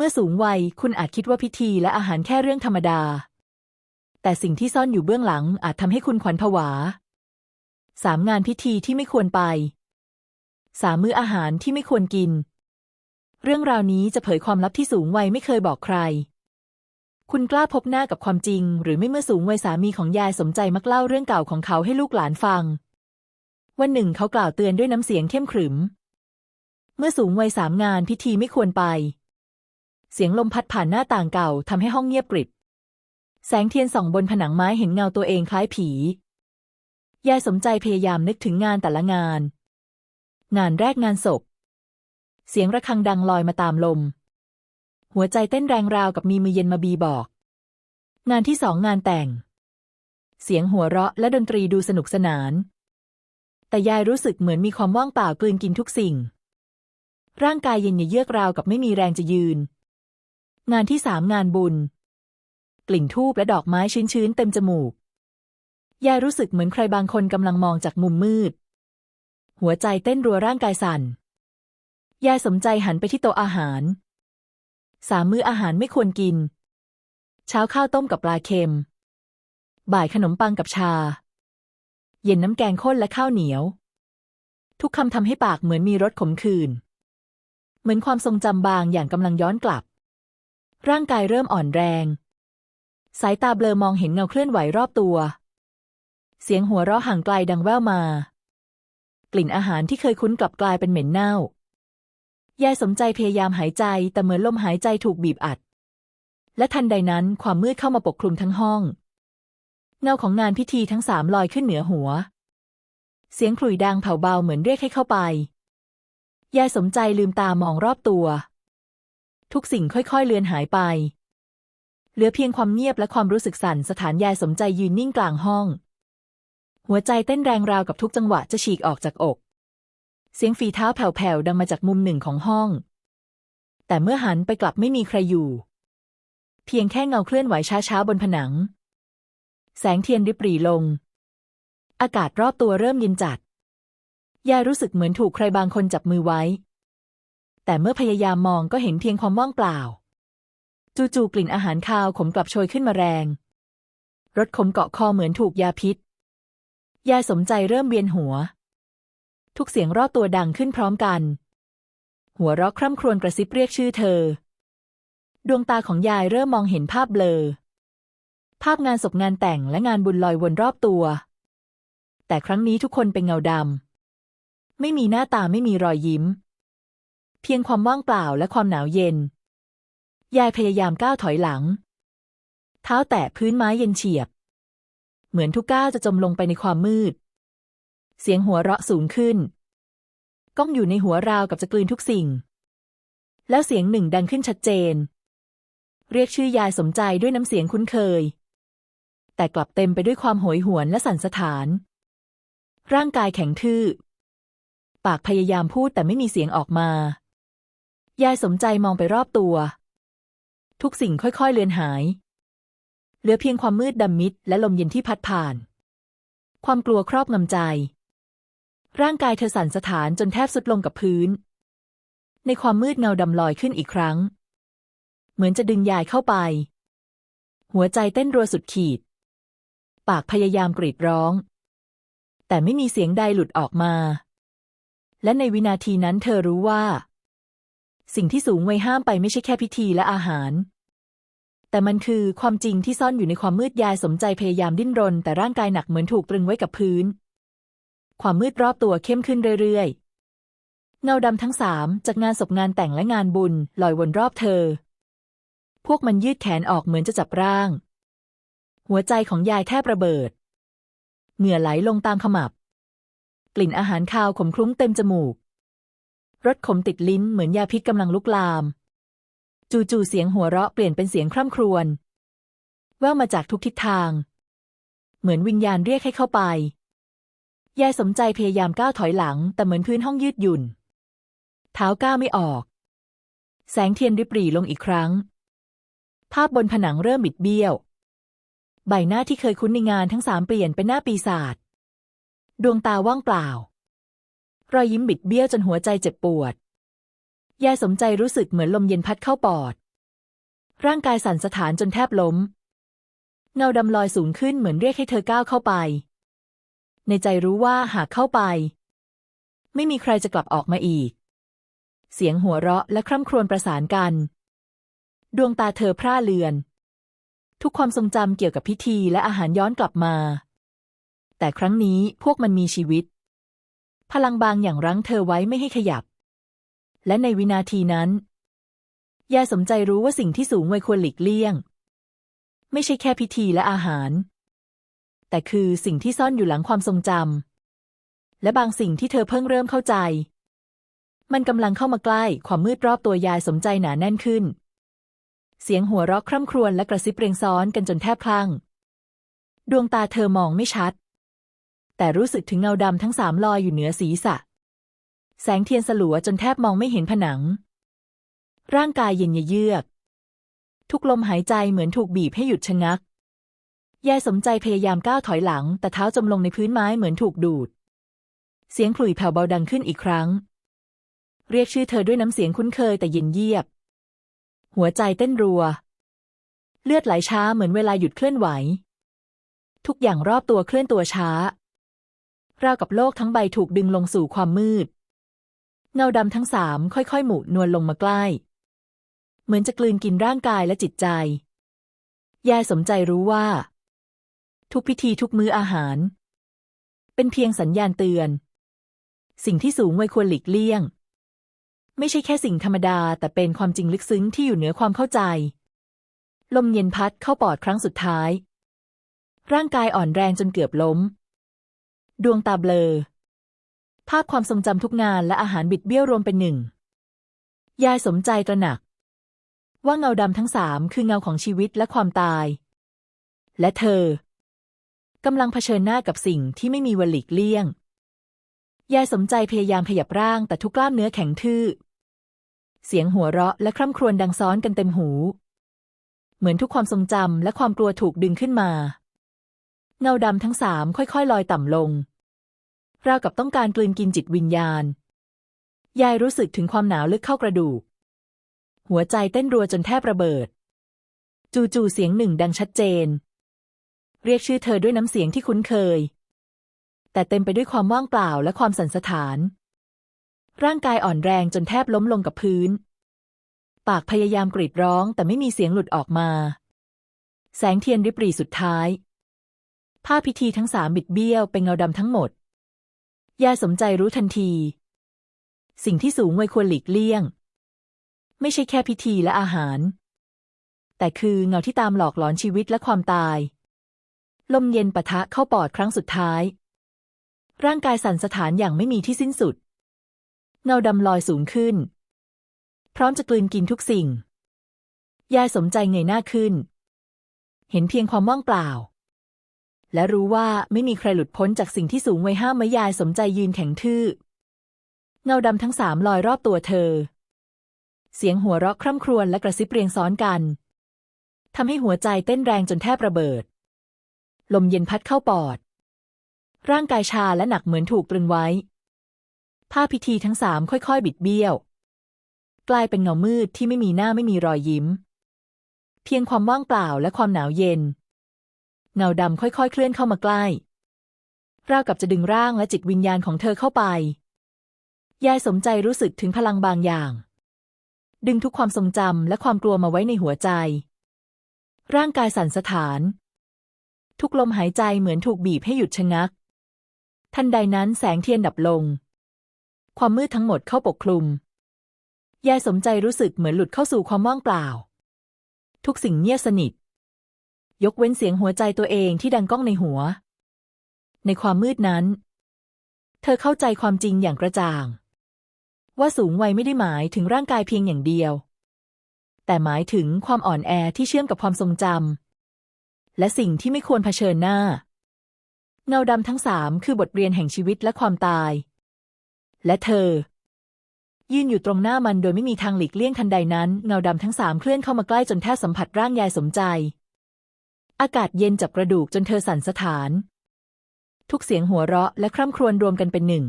เมื่อสูงวัยคุณอาจคิดว่าพิธีและอาหารแค่เรื่องธรรมดา แต่สิ่งที่ซ่อนอยู่เบื้องหลังอาจทำให้คุณขวัญผวาสามงานพิธีที่ไม่ควรไปสามมื้ออาหารที่ไม่ควรกิน เรื่องราวนี้จะเผยความลับที่สูงวัยไม่เคยบอกใคร คุณกล้าพบหน้ากับความจริง หรือไม่เมื่อสูงวัยสามีของยายสมใจมักเล่าเรื่องเก่าของเขาให้ลูกหลานฟัง วันหนึ่งเขากล่าวเตือนด้วยน้ำเสียงเข้มขรึม เมื่อสูงวัยสามงานพิธีไม่ควรไป เสียงลมพัดผ่านหน้าต่างเก่าทำให้ห้องเงียบกริบ แสงเทียนส่องบนผนังไม้เห็นเงาตัวเองคล้ายผี ยายสมใจพยายามนึกถึงงานแต่ละงาน งานแรกงานศพ เสียงระฆังดังลอยมาตามลม หัวใจเต้นแรงราวกับมีมือเย็นมาบีบอก งานที่สองงานแต่ง เสียงหัวเราะและดนตรีดูสนุกสนาน แต่ยายรู้สึกเหมือนมีความว่างเปล่ากลืนกินทุกสิ่ง ร่างกายเย็นเยือกราวกับไม่มีแรงจะยืน งานที่สามงานบุญ กลิ่นทูบและดอกไม้ชื้นๆเต็มจมูก ยายรู้สึกเหมือนใครบางคนกำลังมองจากมุมมืด หัวใจเต้นรัวร่างกายสั่น ยายสมใจหันไปที่โต๊ะอาหาร สามมื้ออาหารไม่ควรกิน เช้าข้าวต้มกับปลาเค็ม บ่ายขนมปังกับชา เย็นน้ำแกงข้นและข้าวเหนียว ทุกคำทำให้ปากเหมือนมีรสขมขื่นเหมือนความทรงจำบางอย่างกำลังย้อนกลับ ร่างกายเริ่มอ่อนแรง สายตาเบลอมองเห็นเงาเคลื่อนไหวรอบตัว เสียงหัวเราะห่างไกลดังแว่วมา กลิ่นอาหารที่เคยคุ้นกลับกลายเป็นเหม็นเน่ายายสมใจพยายามหายใจแต่เหมือนลมหายใจถูกบีบอัด และทันใดนั้นความมืดเข้ามาปกคลุมทั้งห้อง เงาของงานพิธีทั้งสามลอยขึ้นเหนือหัว เสียงขลุ่ยดังเผาเบาเหมือนเรียกให้เข้าไป ยายสมใจลืมตามองรอบตัว ทุกสิ่งค่อยๆ เลือนหายไป เหลือเพียงความเงียบและความรู้สึกสั่นสถานยายสมใจยืนนิ่งกลางห้อง หัวใจเต้นแรงราวกับทุกจังหวะจะฉีกออกจากอก เสียงฝีเท้าแผ่วๆดังมาจากมุมหนึ่งของห้อง แต่เมื่อหันไปกลับไม่มีใครอยู่ เพียงแค่เงาเคลื่อนไหวช้าๆบนผนัง แสงเทียนริบหรี่ลง อากาศรอบตัวเริ่มเย็นจัดยายรู้สึกเหมือนถูกใครบางคนจับมือไว้ แต่เมื่อพยายามมองก็เห็นเพียงความว่างเปล่า จู่ๆกลิ่นอาหารคาวขมกลับโชยขึ้นมาแรง รสขมเกาะคอเหมือนถูกยาพิษ ยายสมใจเริ่มเวียนหัว ทุกเสียงรอบตัวดังขึ้นพร้อมกัน หัวเราะคร่ำครวญกระซิบเรียกชื่อเธอ ดวงตาของยายเริ่มมองเห็นภาพเบลอ ภาพงานศพงานแต่งและงานบุญลอยวนรอบตัว แต่ครั้งนี้ทุกคนเป็นเงาดำไม่มีหน้าตาไม่มีรอยยิ้ม เพียงความว่างเปล่าและความหนาวเย็น ยายพยายามก้าวถอยหลัง เท้าแตะพื้นไม้เย็นเฉียบ เหมือนทุกก้าวจะจมลงไปในความมืด เสียงหัวเราะสูงขึ้น ก้องอยู่ในหัวราวกับจะกลืนทุกสิ่ง แล้วเสียงหนึ่งดังขึ้นชัดเจน เรียกชื่อยายสมใจด้วยน้ำเสียงคุ้นเคย แต่กลับเต็มไปด้วยความโหยหวนและสั่นสะท้าน ร่างกายแข็งทื่อ ปากพยายามพูดแต่ไม่มีเสียงออกมา ยายสมใจมองไปรอบตัว ทุกสิ่งค่อยๆเลือนหาย เหลือเพียงความมืดดำมิดและลมเย็นที่พัดผ่าน ความกลัวครอบงำใจ ร่างกายเธอสั่นสะท้านจนแทบสุดลงกับพื้น ในความมืดเงาดำลอยขึ้นอีกครั้ง เหมือนจะดึงยายเข้าไป หัวใจเต้นรัวสุดขีด ปากพยายามกรีดร้อง แต่ไม่มีเสียงใดหลุดออกมา และในวินาทีนั้นเธอรู้ว่า สิ่งที่สูงไว้ห้ามไปไม่ใช่แค่พิธีและอาหาร แต่มันคือความจริงที่ซ่อนอยู่ในความมืดยายสมใจพยายามดิ้นรน แต่ร่างกายหนักเหมือนถูกตรึงไว้กับพื้น ความมืดรอบตัวเข้มขึ้นเรื่อยๆ เงาดำทั้งสามจากงานศพงานแต่งและงานบุญลอยวนรอบเธอ พวกมันยืดแขนออกเหมือนจะจับร่าง หัวใจของยายแทบระเบิด เหงื่อไหลลงตามขมับ กลิ่นอาหารคาวขมคลุ้งเต็มจมูก รสขมติดลิ้นเหมือนยาพิษกำลังลุกลาม จู่ๆเสียงหัวเราะเปลี่ยนเป็นเสียงคร่ำครวญแว่วมาจากทุกทิศทาง เหมือนวิญญาณเรียกให้เข้าไป ยายสมใจพยายามก้าวถอยหลัง แต่เหมือนพื้นห้องยืดหยุ่น เท้าก้าวไม่ออก แสงเทียนริบหรี่ลงอีกครั้ง ภาพบนผนังเริ่มบิดเบี้ยว ใบหน้าที่เคยคุ้นในงานทั้งสามเปลี่ยนเป็นหน้าปีศาจ ดวงตาว่างเปล่า รอยยิ้มบิดเบี้ยวจนหัวใจเจ็บปวด ยายสมใจรู้สึกเหมือนลมเย็นพัดเข้าปอด ร่างกายสั่นสะท้านจนแทบล้ม เงาดำลอยสูงขึ้นเหมือนเรียกให้เธอก้าวเข้าไป ในใจรู้ว่าหากเข้าไป ไม่มีใครจะกลับออกมาอีก เสียงหัวเราะและคร่ำครวญประสานกัน ดวงตาเธอพร่าเลือน ทุกความทรงจำเกี่ยวกับพิธีและอาหารย้อนกลับมา แต่ครั้งนี้พวกมันมีชีวิต พลังบางอย่างรั้งเธอไว้ไม่ให้ขยับ และในวินาทีนั้น ยายสมใจรู้ว่าสิ่งที่สูงวัยควรหลีกเลี่ยง ไม่ใช่แค่พิธีและอาหาร แต่คือสิ่งที่ซ่อนอยู่หลังความทรงจำและบางสิ่งที่เธอเพิ่งเริ่มเข้าใจ มันกำลังเข้ามาใกล้ความมืดรอบตัวยายสมใจหนาแน่นขึ้น เสียงหัวเราะคร่ำครวญและกระซิบเรียงซ้อนกันจนแทบคลั่ง ดวงตาเธอมองไม่ชัด แต่รู้สึกถึงเงาดำทั้งสามลอยอยู่เหนือศีรษะ แสงเทียนสลัวจนแทบมองไม่เห็นผนัง ร่างกายเย็นเยือก ทุกลมหายใจเหมือนถูกบีบให้หยุดชะงัก ยายสมใจพยายามก้าวถอยหลัง แต่เท้าจมลงในพื้นไม้เหมือนถูกดูด เสียงขลุ่ยแผ่วเบาดังขึ้นอีกครั้ง เรียกชื่อเธอด้วยน้ำเสียงคุ้นเคยแต่เย็นเยียบ หัวใจเต้นรัว เลือดไหลช้าเหมือนเวลาหยุดเคลื่อนไหวทุกอย่างรอบตัวเคลื่อนตัวช้า ราวกับโลกทั้งใบถูกดึงลงสู่ความมืด เงาดำทั้งสามค่อยๆ หมุนวลลงมาใกล้ เหมือนจะกลืนกินร่างกายและจิตใจ ยายสมใจรู้ว่า ทุกพิธีทุกมื้ออาหาร เป็นเพียงสัญญาณเตือน สิ่งที่สูงวยควรหลีกเลี่ยง ไม่ใช่แค่สิ่งธรรมดาแต่เป็นความจริงลึกซึ้งที่อยู่เหนือความเข้าใจ ลมเย็นพัดเข้าปอดครั้งสุดท้าย ร่างกายอ่อนแรงจนเกือบล้ม ดวงตาเบลอ ภาพความทรงจำทุกงานและอาหารบิดเบี้ยวรวมเป็นหนึ่ง ยายสมใจตระหนัก ว่าเงาดำทั้งสามคือเงาของชีวิตและความตาย และเธอกำลังเผชิญหน้ากับสิ่งที่ไม่มีวันหลีกเลี่ยง ยายสมใจพยายามขยับร่างแต่ทุกกล้ามเนื้อแข็งทื่อ เสียงหัวเราะและคร่ำครวญดังซ้อนกันเต็มหู เหมือนทุกความทรงจำและความกลัวถูกดึงขึ้นมา เงาดำทั้งสามค่อยๆ ลอยต่ำลง ราวกับต้องการกลืนกินจิตวิญญาณ ยายรู้สึกถึงความหนาวลึกเข้ากระดูก หัวใจเต้นรัวจนแทบระเบิด จู่ๆเสียงหนึ่งดังชัดเจน เรียกชื่อเธอด้วยน้ำเสียงที่คุ้นเคย แต่เต็มไปด้วยความว่างเปล่าและความสันสะท้าน ร่างกายอ่อนแรงจนแทบล้มลงกับพื้น ปากพยายามกรีดร้องแต่ไม่มีเสียงหลุดออกมา แสงเทียนริบหรี่สุดท้าย ผ้าพิธีทั้งสามบิดเบี้ยวเป็นเงาดำทั้งหมด ยายสมใจรู้ทันที สิ่งที่สูงวัยควรหลีกเลี่ยง ไม่ใช่แค่พิธีและอาหาร แต่คือเงาที่ตามหลอกหลอนชีวิตและความตาย ลมเย็นปะทะเข้าปอดครั้งสุดท้าย ร่างกายสั่นสะท้านอย่างไม่มีที่สิ้นสุด เงาดำลอยสูงขึ้น พร้อมจะกลืนกินทุกสิ่ง ยายสมใจเงยหน้าขึ้น เห็นเพียงความว่างเปล่า และรู้ว่าไม่มีใครหลุดพ้นจากสิ่งที่สูงไว้ห้ามไว้ยายสมใจยืนแข็งทื่อ เงาดำทั้งสามลอยรอบตัวเธอ เสียงหัวเราะคร่ำครวญและกระซิบเรียงซ้อนกันทำให้หัวใจเต้นแรงจนแทบระเบิด ลมเย็นพัดเข้าปอด ร่างกายชาและหนักเหมือนถูกตรึงไว้ ผ้าพิธีทั้งสามค่อยๆ บิดเบี้ยว กลายเป็นเงามืดที่ไม่มีหน้าไม่มีรอยยิ้ม เพียงความว่างเปล่าและความหนาวเย็น เงาดำค่อยๆ เคลื่อนเข้ามาใกล้ ราวกับจะดึงร่างและจิตวิญญาณของเธอเข้าไป ยายสมใจรู้สึกถึงพลังบางอย่าง ดึงทุกความทรงจำและความกลัวมาไว้ในหัวใจ ร่างกายสั่นสะท้าน ทุกลมหายใจเหมือนถูกบีบให้หยุดชะงัก ทันใดนั้นแสงเทียนดับลง ความมืดทั้งหมดเข้าปกคลุม ยายสมใจรู้สึกเหมือนหลุดเข้าสู่ความว่างเปล่า ทุกสิ่งเงียบสนิท ยกเว้นเสียงหัวใจตัวเองที่ดังก้องในหัว ในความมืดนั้น เธอเข้าใจความจริงอย่างกระจ่าง ว่าสูงวัยไม่ได้หมายถึงร่างกายเพียงอย่างเดียว แต่หมายถึงความอ่อนแอที่เชื่อมกับความทรงจำและสิ่งที่ไม่ควรเผชิญหน้า เงาดำทั้งสามคือบทเรียนแห่งชีวิตและความตาย และเธอ ยืนอยู่ตรงหน้ามันโดยไม่มีทางหลีกเลี่ยงทันใดนั้น เงาดำทั้งสามเคลื่อนเข้ามาใกล้จนแทบสัมผัสร่างยายสมใจ อากาศเย็นจับกระดูกจนเธอสั่นสะท้าน ทุกเสียงหัวเราะและคร่ำครวญรวมกันเป็นหนึ่ง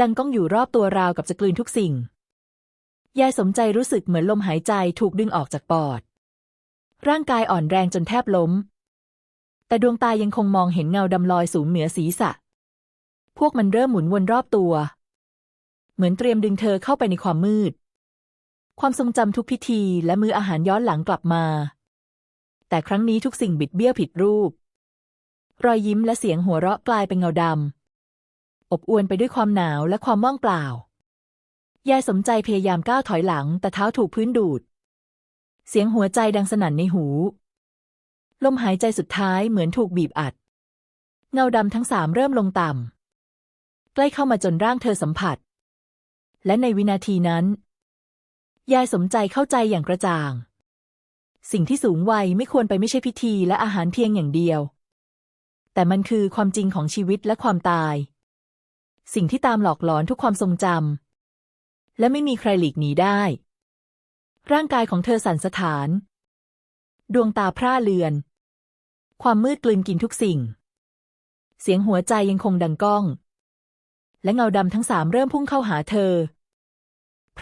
ดังก้องอยู่รอบตัวราวกับจะกลืนทุกสิ่ง ยายสมใจรู้สึกเหมือนลมหายใจถูกดึงออกจากปอด ร่างกายอ่อนแรงจนแทบล้ม แต่ดวงตายังคงมองเห็นเงาดำลอยสูงเหนือศีรษะ พวกมันเริ่มหมุนวนรอบตัว เหมือนเตรียมดึงเธอเข้าไปในความมืด ความทรงจำทุกพิธีและมืออาหารย้อนหลังกลับมา แต่ครั้งนี้ทุกสิ่งบิดเบี้ยวผิดรูป รอยยิ้มและเสียงหัวเราะกลายเป็นเงาดำ อบอวลไปด้วยความหนาวและความว่างเปล่า ยายสมใจพยายามก้าวถอยหลัง แต่เท้าถูกพื้นดูด เสียงหัวใจดังสนั่นในหู ลมหายใจสุดท้ายเหมือนถูกบีบอัด เงาดำทั้งสามเริ่มลงต่ำ ใกล้เข้ามาจนร่างเธอสัมผัส และในวินาทีนั้น ยายสมใจเข้าใจอย่างกระจ่าง สิ่งที่สูงวัยไม่ควรไปไม่ใช่พิธีและอาหารเพียงอย่างเดียว แต่มันคือความจริงของชีวิตและความตาย สิ่งที่ตามหลอกหลอนทุกความทรงจำและไม่มีใครหลีกหนีได้ ร่างกายของเธอสั่นสะท้าน ดวงตาพร่าเลือน ความมืดกลืนกินทุกสิ่ง เสียงหัวใจยังคงดังก้อง และเงาดำทั้งสามเริ่มพุ่งเข้าหาเธอ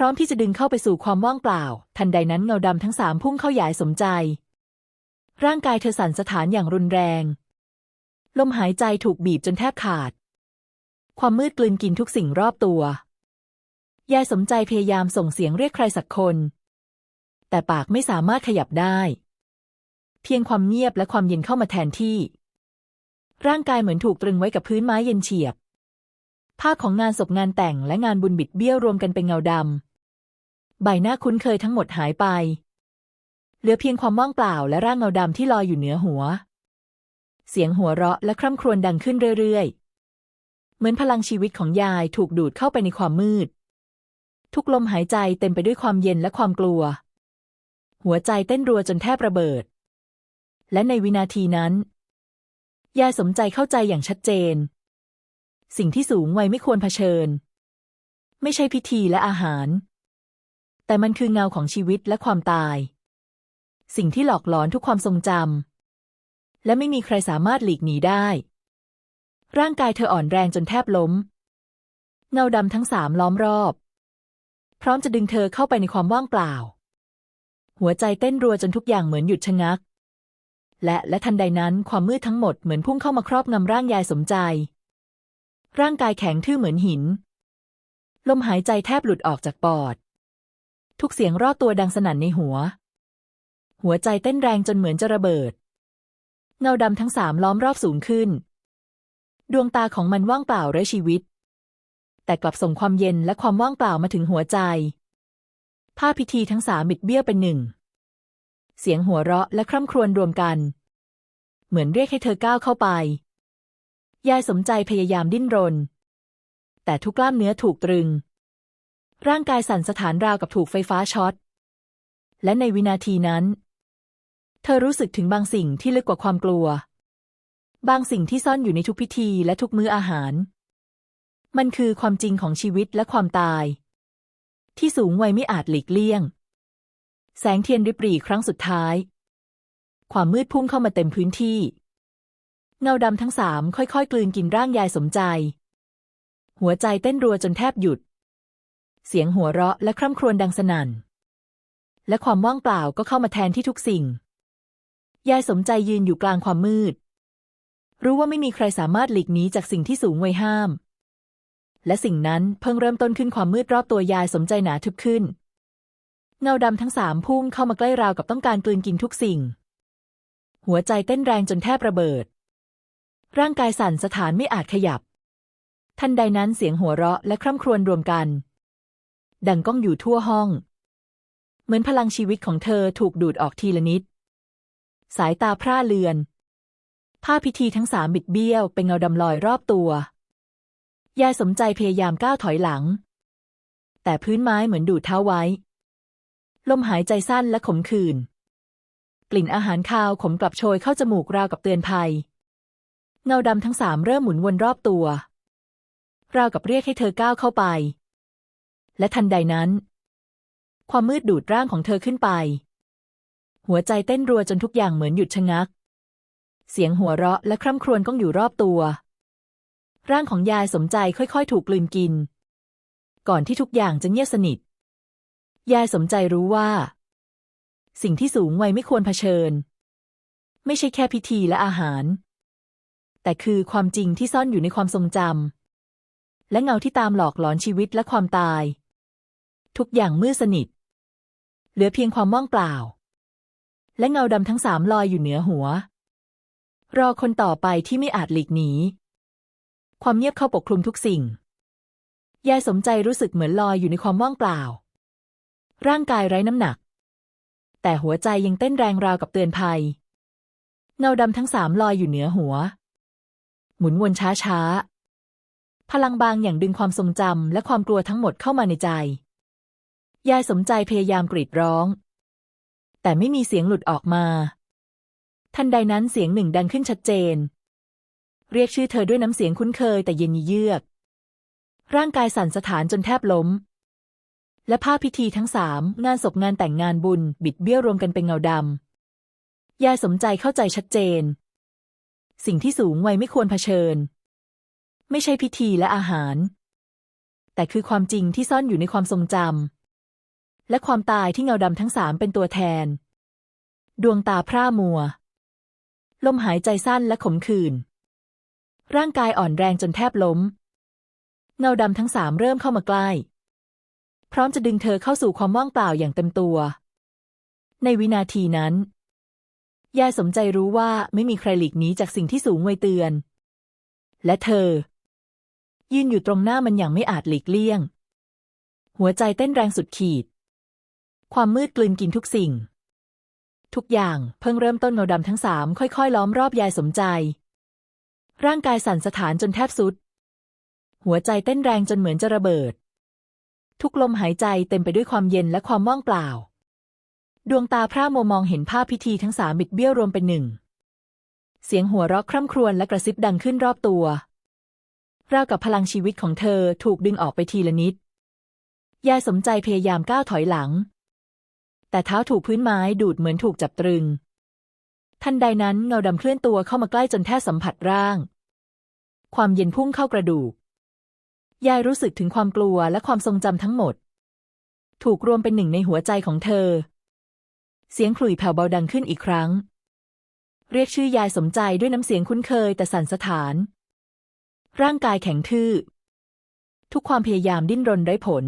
พร้อมที่จะดึงเข้าไปสู่ความว่างเปล่า ทันใดนั้นเงาดำทั้งสามพุ่งเข้าหยายสมใจ ร่างกายเธอสั่นสะท้านอย่างรุนแรง ลมหายใจถูกบีบจนแทบขาด ความมืดกลืนกินทุกสิ่งรอบตัวยายสมใจพยายามส่งเสียงเรียกใครสักคน แต่ปากไม่สามารถขยับได้ เพียงความเงียบและความเย็นเข้ามาแทนที่ ร่างกายเหมือนถูกตรึงไว้กับพื้นไม้เย็นเฉียบภาพของงานศพงานแต่งและงานบุญบิดเบี้ยวรวมกันเป็นเงาดำ ใบหน้าคุ้นเคยทั้งหมดหายไป เหลือเพียงความว่างเปล่าและร่างเงาดำที่ลอยอยู่เหนือหัว เสียงหัวเราะและคร่ำครวญดังขึ้นเรื่อยๆ เหมือนพลังชีวิตของยายถูกดูดเข้าไปในความมืด ทุกลมหายใจเต็มไปด้วยความเย็นและความกลัว หัวใจเต้นรัวจนแทบระเบิด และในวินาทีนั้น ยายสมใจเข้าใจอย่างชัดเจน สิ่งที่สูงวัยไม่ควรเผชิญ ไม่ใช่พิธีและอาหาร แต่มันคือเงาของชีวิตและความตาย สิ่งที่หลอกหลอนทุกความทรงจำและไม่มีใครสามารถหลีกหนีได้ ร่างกายเธออ่อนแรงจนแทบล้ม เงาดำทั้งสามล้อมรอบ พร้อมจะดึงเธอเข้าไปในความว่างเปล่า หัวใจเต้นรัวจนทุกอย่างเหมือนหยุดชะงัก และและทันใดนั้นความมืดทั้งหมดเหมือนพุ่งเข้ามาครอบงำร่างยายสมใจ ร่างกายแข็งทื่อเหมือนหินลมหายใจแทบหลุดออกจากปอด ทุกเสียงรอบตัวดังสนั่นในหัว หัวใจเต้นแรงจนเหมือนจะระเบิด เงาดำทั้งสามล้อมรอบสูงขึ้น ดวงตาของมันว่างเปล่าไร้ชีวิต แต่กลับส่งความเย็นและความว่างเปล่ามาถึงหัวใจภาพพิธีทั้งสามบิดเบี้ยวเป็นหนึ่ง เสียงหัวเราะและคร่ำครวญรวมกัน เหมือนเรียกให้เธอก้าวเข้าไป ยายสมใจพยายามดิ้นรน แต่ทุกกล้ามเนื้อถูกตรึง ร่างกายสั่นสะท้านราวกับถูกไฟฟ้าช็อต และในวินาทีนั้น เธอรู้สึกถึงบางสิ่งที่ลึกกว่าความกลัว บางสิ่งที่ซ่อนอยู่ในทุกพิธีและทุกมื้ออาหาร มันคือความจริงของชีวิตและความตาย ที่สูงวัยไม่อาจหลีกเลี่ยง แสงเทียนริบหรี่ครั้งสุดท้าย ความมืดพุ่งเข้ามาเต็มพื้นที่ เงาดำทั้งสามค่อยๆ กลืนกินร่างยายสมใจ หัวใจเต้นรัวจนแทบหยุด เสียงหัวเราะและคร่ำครวญดังสนั่น และความว่างเปล่าก็เข้ามาแทนที่ทุกสิ่ง ยายสมใจยืนอยู่กลางความมืด รู้ว่าไม่มีใครสามารถหลีกหนีจากสิ่งที่สูงไว้ห้าม และสิ่งนั้นเพิ่งเริ่มต้นขึ้นความมืดรอบตัวยายสมใจหนาทึบขึ้น เงาดำทั้งสามพุ่งเข้ามาใกล้ราวกับต้องการกลืนกินทุกสิ่ง หัวใจเต้นแรงจนแทบระเบิด ร่างกายสั่นสะท้านไม่อาจขยับทันใดนั้นเสียงหัวเราะและคร่ำครวญรวมกัน ดังก้องอยู่ทั่วห้อง เหมือนพลังชีวิตของเธอถูกดูดออกทีละนิด สายตาพร่าเลือน ผ้าพิธีทั้งสามบิดเบี้ยวเป็นเงาดำลอยรอบตัวยายสมใจพยายามก้าวถอยหลัง แต่พื้นไม้เหมือนดูดเท้าไว้ ลมหายใจสั้นและขมขื่นกลิ่นอาหารคาวขมกลับโชยเข้าจมูกราวกับเตือนภัย เงาดำทั้งสามเริ่มหมุนวนรอบตัว ราวกับเรียกให้เธอก้าวเข้าไป และทันใดนั้น ความมืดดูดร่างของเธอขึ้นไป หัวใจเต้นรัวจนทุกอย่างเหมือนหยุดชะงัก เสียงหัวเราะและคร่ำครวญก้องอยู่รอบตัว ร่างของยายสมใจค่อยๆ ถูกกลืนกิน ก่อนที่ทุกอย่างจะเงียบสนิท ยายสมใจรู้ว่า สิ่งที่สูงวัยไม่ควรเผชิญ ไม่ใช่แค่พิธีและอาหาร แต่คือความจริงที่ซ่อนอยู่ในความทรงจำและเงาที่ตามหลอกหลอนชีวิตและความตาย ทุกอย่างมืดสนิท เหลือเพียงความว่างเปล่า และเงาดำทั้งสามลอยอยู่เหนือหัว รอคนต่อไปที่ไม่อาจหลีกหนี ความเงียบเข้าปกคลุมทุกสิ่ง ยายสมใจรู้สึกเหมือนลอยอยู่ในความว่างเปล่า ร่างกายไร้น้ำหนัก แต่หัวใจยังเต้นแรงราวกับเตือนภัย เงาดำทั้งสามลอยอยู่เหนือหัว หมุนวนช้าช้าๆพลังบางอย่างดึงความทรงจำและความกลัวทั้งหมดเข้ามาในใจ ยายสมใจพยายามกรีดร้อง แต่ไม่มีเสียงหลุดออกมา ทันใดนั้นเสียงหนึ่งดังขึ้นชัดเจน เรียกชื่อเธอด้วยน้ำเสียงคุ้นเคยแต่เย็นเยือก ร่างกายสั่นสะท้านจนแทบล้ม และภาพพิธีทั้งสามงานศพงานแต่งงานบุญ บิดเบี้ยวรวมกันเป็นเงาดำยายสมใจเข้าใจชัดเจน สิ่งที่สูงวัยไม่ควรเผชิญ ไม่ใช่พิธีและอาหาร แต่คือความจริงที่ซ่อนอยู่ในความทรงจำ และความตายที่เงาดำทั้งสามเป็นตัวแทน ดวงตาพร่ามัว ลมหายใจสั้นและขมขื่นร่างกายอ่อนแรงจนแทบล้ม เงาดำทั้งสามเริ่มเข้ามาใกล้ พร้อมจะดึงเธอเข้าสู่ความว่างเปล่าอย่างเต็มตัว ในวินาทีนั้น ยายสมใจรู้ว่าไม่มีใครหลีกหนีจากสิ่งที่สูงไวเตือน และเธอ ยืนอยู่ตรงหน้ามันอย่างไม่อาจหลีกเลี่ยง หัวใจเต้นแรงสุดขีด ความมืดกลืนกินทุกสิ่ง ทุกอย่างเพิ่งเริ่มต้นเงาดำทั้งสามค่อยๆ ล้อมรอบยายสมใจ ร่างกายสั่นสะท้านจนแทบสุด หัวใจเต้นแรงจนเหมือนจะระเบิด ทุกลมหายใจเต็มไปด้วยความเย็นและความว่างเปล่า ดวงตาพร่ามัวมองเห็นภาพพิธีทั้งสามบิดเบี้ยวรวมเป็นหนึ่ง เสียงหัวเราะคร่ำครวญและกระซิบดังขึ้นรอบตัวราวกับพลังชีวิตของเธอถูกดึงออกไปทีละนิด ยายสมใจพยายามก้าวถอยหลัง แต่เท้าถูกพื้นไม้ดูดเหมือนถูกจับตรึง ทันใดนั้นเงาดำเคลื่อนตัวเข้ามาใกล้จนแทบสัมผัสร่าง ความเย็นพุ่งเข้ากระดูก ยายรู้สึกถึงความกลัวและความทรงจำทั้งหมด ถูกรวมเป็นหนึ่งในหัวใจของเธอ เสียงขลุ่ยแผ่วเบาดังขึ้นอีกครั้ง เรียกชื่อยายสมใจด้วยน้ำเสียงคุ้นเคยแต่สั่นสะท้าน ร่างกายแข็งทื่อ ทุกความพยายามดิ้นรนไร้ผล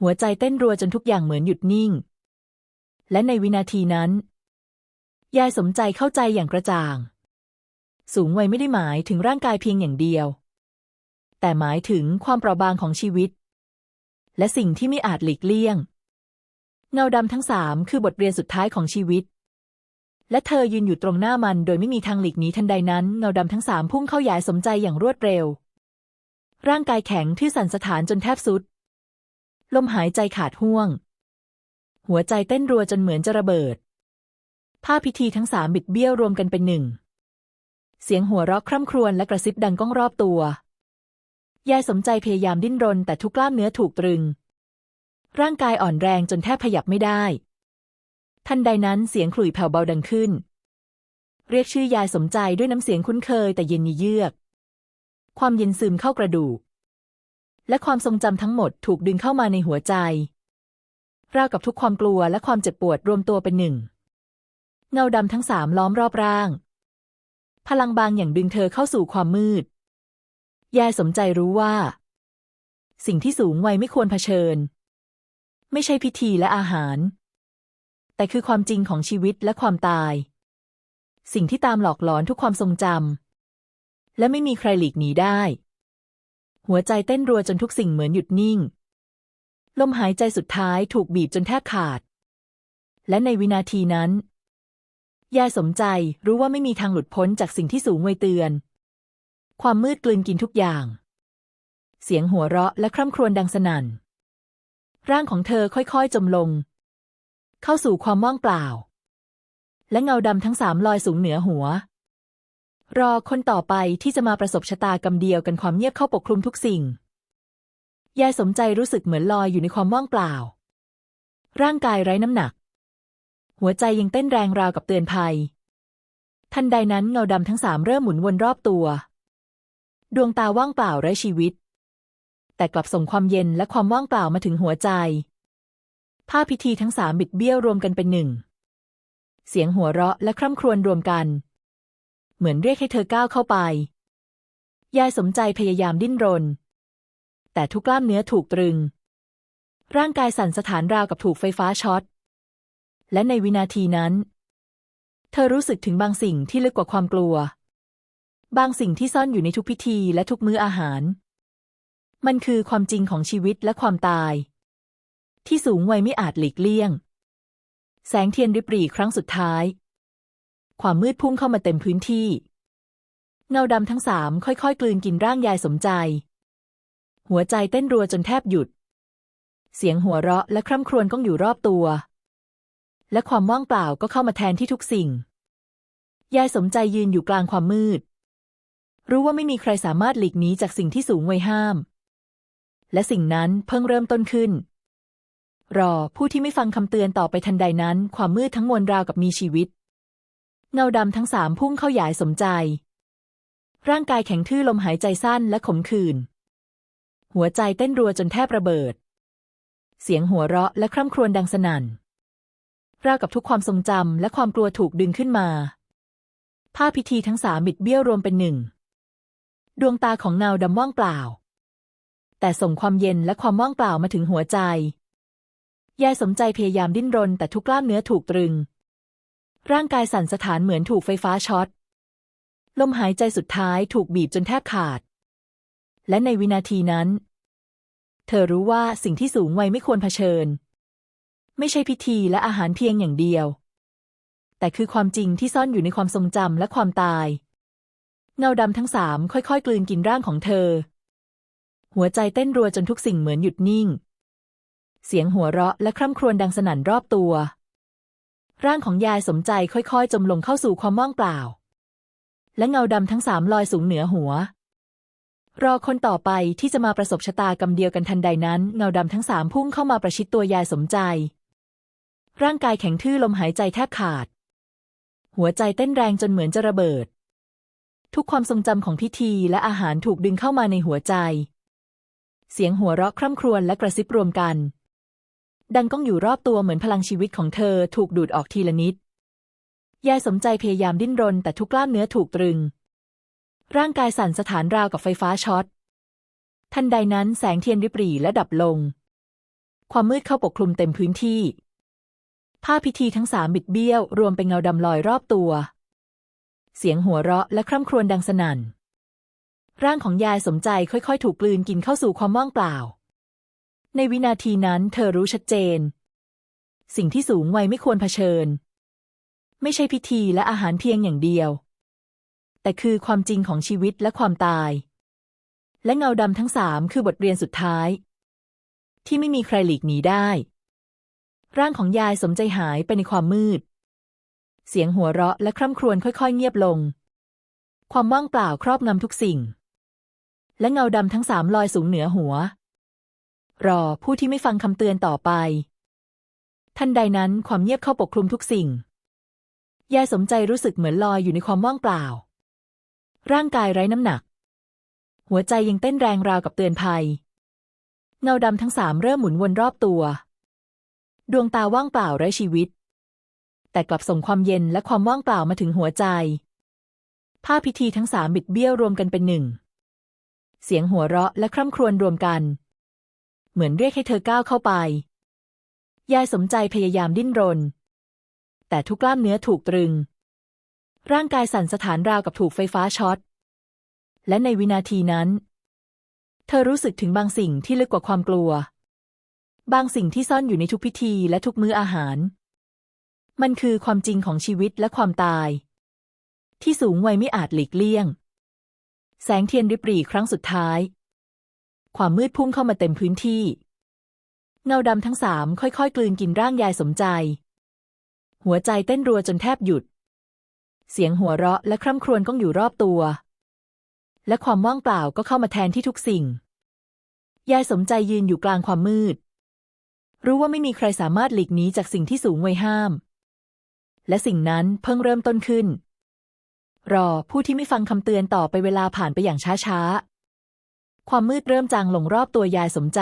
หัวใจเต้นรัวจนทุกอย่างเหมือนหยุดนิ่ง และในวินาทีนั้น ยายสมใจเข้าใจอย่างกระจ่าง สูงวัยไม่ได้หมายถึงร่างกายเพียงอย่างเดียว แต่หมายถึงความเปราะบางของชีวิต และสิ่งที่ไม่อาจหลีกเลี่ยง เงาดำทั้งสามคือบทเรียนสุดท้ายของชีวิต และเธอยืนอยู่ตรงหน้ามันโดยไม่มีทางหลีกหนีทันใดนั้นเงาดำทั้งสามพุ่งเข้ายายสมใจอย่างรวดเร็ว ร่างกายแข็งที่สั่นสะท้านจนแทบสุด ลมหายใจขาดห่วง หัวใจเต้นรัวจนเหมือนจะระเบิด ภาพพิธีทั้งสามบิดเบี้ยวรวมกันเป็นหนึ่ง เสียงหัวเราะคร่ำครวญและกระซิบดังก้องรอบตัว ยายสมใจพยายามดิ้นรนแต่ทุกกล้ามเนื้อถูกตรึง ร่างกายอ่อนแรงจนแทบขยับไม่ได้ ทันใดนั้นเสียงขลุ่ยแผ่วเบาดังขึ้น เรียกชื่อยายสมใจด้วยน้ำเสียงคุ้นเคยแต่เย็นเยือก ความเย็นซึมเข้ากระดูก และความทรงจำทั้งหมดถูกดึงเข้ามาในหัวใจ ราวกับทุกความกลัวและความเจ็บปวดรวมตัวเป็นหนึ่ง เงาดำทั้งสามล้อมรอบร่าง พลังบางอย่างดึงเธอเข้าสู่ความมืด ยายสมใจรู้ว่า สิ่งที่สูงวัยไม่ควรเผชิญ ไม่ใช่พิธีและอาหาร แต่คือความจริงของชีวิตและความตาย สิ่งที่ตามหลอกหลอนทุกความทรงจำและไม่มีใครหลีกหนีได้ หัวใจเต้นรัวจนทุกสิ่งเหมือนหยุดนิ่ง ลมหายใจสุดท้ายถูกบีบจนแทบขาด และในวินาทีนั้น ยายสมใจรู้ว่าไม่มีทางหลุดพ้นจากสิ่งที่สูงวัยเตือน ความมืดกลืนกินทุกอย่าง เสียงหัวเราะและคร่ำครวญดังสนั่น ร่างของเธอค่อยๆ จมลง เข้าสู่ความว่างเปล่า และเงาดำทั้งสามลอยสูงเหนือหัว รอคนต่อไปที่จะมาประสบชะตากรรมเดียวกันความเงียบเข้าปกคลุมทุกสิ่ง ยายสมใจรู้สึกเหมือนลอยอยู่ในความว่างเปล่า ร่างกายไร้น้ำหนัก หัวใจยังเต้นแรงราวกับเตือนภัย ทันใดนั้นเงาดำทั้งสามเริ่มหมุนวนรอบตัว ดวงตาว่างเปล่าไร้ชีวิต แต่กลับส่งความเย็นและความว่างเปล่ามาถึงหัวใจ ภาพพิธีทั้งสามบิดเบี้ยวรวมกันเป็นหนึ่ง เสียงหัวเราะและคร่ำครวญรวมกัน เหมือนเรียกให้เธอก้าวเข้าไป ยายสมใจพยายามดิ้นรน แต่ทุกกล้ามเนื้อถูกตรึง ร่างกายสั่นสถานราวกับถูกไฟฟ้าช็อต และในวินาทีนั้น เธอรู้สึกถึงบางสิ่งที่ลึกกว่าความกลัว บางสิ่งที่ซ่อนอยู่ในทุกพิธีและทุกมื้ออาหาร มันคือความจริงของชีวิตและความตาย ที่สูงวัยไม่อาจหลีกเลี่ยง แสงเทียนริบหรี่ครั้งสุดท้าย ความมืดพุ่งเข้ามาเต็มพื้นที่ เงาดำทั้งสามค่อยๆ กลืนกินร่างยายสมใจ หัวใจเต้นรัวจนแทบหยุด เสียงหัวเราะและคร่ำครวญก้องอยู่รอบตัว และความว่างเปล่าก็เข้ามาแทนที่ทุกสิ่ง ยายสมใจยืนอยู่กลางความมืด รู้ว่าไม่มีใครสามารถหลีกหนีจากสิ่งที่สูงไว้ห้าม และสิ่งนั้นเพิ่งเริ่มต้นขึ้นรอผู้ที่ไม่ฟังคำเตือนต่อไปทันใดนั้น ความมืดทั้งมวลราวกับมีชีวิต เงาดำทั้งสามพุ่งเข้าหยายสมใจ ร่างกายแข็งทื่อลมหายใจสั้นและขมขื่น หัวใจเต้นรัวจนแทบระเบิด เสียงหัวเราะและคร่ำครวญดังสนั่นราวกับทุกความทรงจำและความกลัวถูกดึงขึ้นมาภาพพิธีทั้งสามบิดเบี้ยวรวมเป็นหนึ่ง ดวงตาของเงาดำว่างเปล่า แต่ส่งความเย็นและความว่างเปล่ามาถึงหัวใจ ยายสมใจพยายามดิ้นรนแต่ทุกกล้ามเนื้อถูกตรึง ร่างกายสั่นสะท้านเหมือนถูกไฟฟ้าช็อต ลมหายใจสุดท้ายถูกบีบจนแทบขาด และในวินาทีนั้น เธอรู้ว่าสิ่งที่สูงวัยไม่ควรเผชิญ ไม่ใช่พิธีและอาหารเพียงอย่างเดียว แต่คือความจริงที่ซ่อนอยู่ในความทรงจำและความตาย เงาดำทั้งสามค่อยๆ กลืนกินร่างของเธอ หัวใจเต้นรัวจนทุกสิ่งเหมือนหยุดนิ่ง เสียงหัวเราะและคร่ำครวญดังสนั่นรอบตัว ร่างของยายสมใจค่อยๆ จมลงเข้าสู่ความว่างเปล่า และเงาดำทั้งสามลอยสูงเหนือหัว รอคนต่อไปที่จะมาประสบชะตากรรมเดียวกันทันใดนั้น เงาดำทั้งสามพุ่งเข้ามาประชิดตัวยายสมใจ ร่างกายแข็งทื่อลมหายใจแทบขาด หัวใจเต้นแรงจนเหมือนจะระเบิด ทุกความทรงจำของพิธีและอาหารถูกดึงเข้ามาในหัวใจ เสียงหัวเราะคร่ำครวญและกระซิบรวมกัน ดังก้องอยู่รอบตัวเหมือนพลังชีวิตของเธอถูกดูดออกทีละนิด ยายสมใจพยายามดิ้นรนแต่ทุกกล้ามเนื้อถูกตรึง ร่างกายสั่นสถานราวกับไฟฟ้าช็อต ทันใดนั้นแสงเทียนริบหรี่และดับลง ความมืดเข้าปกคลุมเต็มพื้นที่ภาพพิธีทั้งสามบิดเบี้ยว รวมเป็นเงาดำลอยรอบตัว เสียงหัวเราะและคร่ำครวญดังสนั่น ร่างของยายสมใจค่อยๆ ถูกกลืนกินเข้าสู่ความว่างเปล่า ในวินาทีนั้นเธอรู้ชัดเจน สิ่งที่สูงวัยไม่ควรเผชิญ ไม่ใช่พิธีและอาหารเพียงอย่างเดียว แต่คือความจริงของชีวิตและความตาย และเงาดำทั้งสามคือบทเรียนสุดท้าย ที่ไม่มีใครหลีกหนีได้ ร่างของยายสมใจหายไปในความมืด เสียงหัวเราะและคร่ำครวญค่อย ๆ เงียบลง ความว่างเปล่าครอบงำทุกสิ่ง และเงาดำทั้งสามลอยสูงเหนือหัว รอผู้ที่ไม่ฟังคำเตือนต่อไป ทันใดนั้นความเงียบเข้าปกคลุมทุกสิ่ง ยายสมใจรู้สึกเหมือนลอยอยู่ในความว่างเปล่า ร่างกายไร้น้ำหนัก หัวใจยังเต้นแรงราวกับเตือนภัย เงาดำทั้งสามเริ่มหมุนวนรอบตัว ดวงตาว่างเปล่าไร้ชีวิต แต่กลับส่งความเย็นและความว่างเปล่ามาถึงหัวใจ ภาพพิธีทั้งสามบิดเบี้ยวรวมกันเป็นหนึ่ง เสียงหัวเราะและคร่ำครวญรวมกัน เหมือนเรียกให้เธอก้าวเข้าไป ยายสมใจพยายามดิ้นรน แต่ทุกกล้ามเนื้อถูกตรึง ร่างกายสั่นสถานราวกับถูกไฟฟ้าช็อต และในวินาทีนั้น เธอรู้สึกถึงบางสิ่งที่ลึกกว่าความกลัว บางสิ่งที่ซ่อนอยู่ในทุกพิธีและทุกมื้ออาหาร มันคือความจริงของชีวิตและความตาย ที่สูงวัยไม่อาจหลีกเลี่ยง แสงเทียนริบหรี่ครั้งสุดท้าย ความมืดพุ่งเข้ามาเต็มพื้นที่ เงาดำทั้งสามค่อยๆ กลืนกินร่างยายสมใจ หัวใจเต้นรัวจนแทบหยุด เสียงหัวเราะและคร่ำครวญก้องอยู่รอบตัว และความว่างเปล่าก็เข้ามาแทนที่ทุกสิ่ง ยายสมใจยืนอยู่กลางความมืด รู้ว่าไม่มีใครสามารถหลีกหนีจากสิ่งที่สูงไว้ห้าม และสิ่งนั้นเพิ่งเริ่มต้นขึ้นรอผู้ที่ไม่ฟังคำเตือนต่อไปเวลาผ่านไปอย่างช้าๆ ความมืดเริ่มจางลงรอบตัวยายสมใจ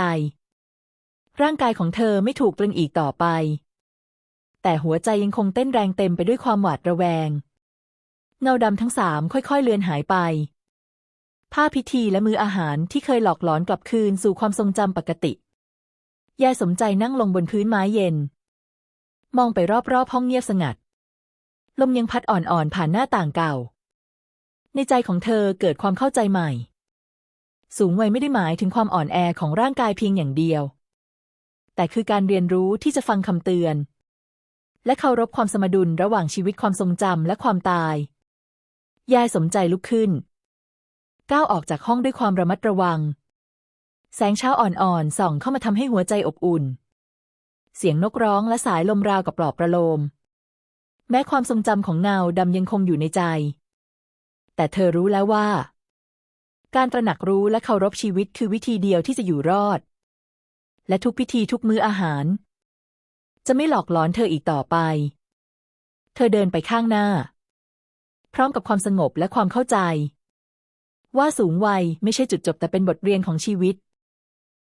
ร่างกายของเธอไม่ถูกตรึงอีกต่อไป แต่หัวใจยังคงเต้นแรงเต็มไปด้วยความหวาดระแวง เงาดำทั้งสามค่อยๆเลือนหายไปผ้าพิธีและมืออาหารที่เคยหลอกหลอนกลับคืนสู่ความทรงจำปกติ ยายสมใจนั่งลงบนพื้นไม้เย็น มองไปรอบๆห้องเงียบสงัด ลมยังพัดอ่อนๆผ่านหน้าต่างเก่า ในใจของเธอเกิดความเข้าใจใหม่ สูงวัยไม่ได้หมายถึงความอ่อนแอของร่างกายเพียงอย่างเดียว แต่คือการเรียนรู้ที่จะฟังคำเตือน และเคารพความสมดุลระหว่างชีวิตความทรงจำและความตาย ยายสมใจลุกขึ้น ก้าวออกจากห้องด้วยความระมัดระวัง แสงเช้าอ่อนๆส่องเข้ามาทำให้หัวใจอบอุ่น เสียงนกร้องและสายลมราวกับปลอบประโลม แม้ความทรงจำของเงาดำยังคงอยู่ในใจ แต่เธอรู้แล้วว่า การตระหนักรู้และเคารพชีวิตคือวิธีเดียวที่จะอยู่รอด และทุกพิธีทุกมื้ออาหาร จะไม่หลอกหลอนเธออีกต่อไป เธอเดินไปข้างหน้า พร้อมกับความสงบและความเข้าใจ ว่าสูงวัยไม่ใช่จุดจบแต่เป็นบทเรียนของชีวิต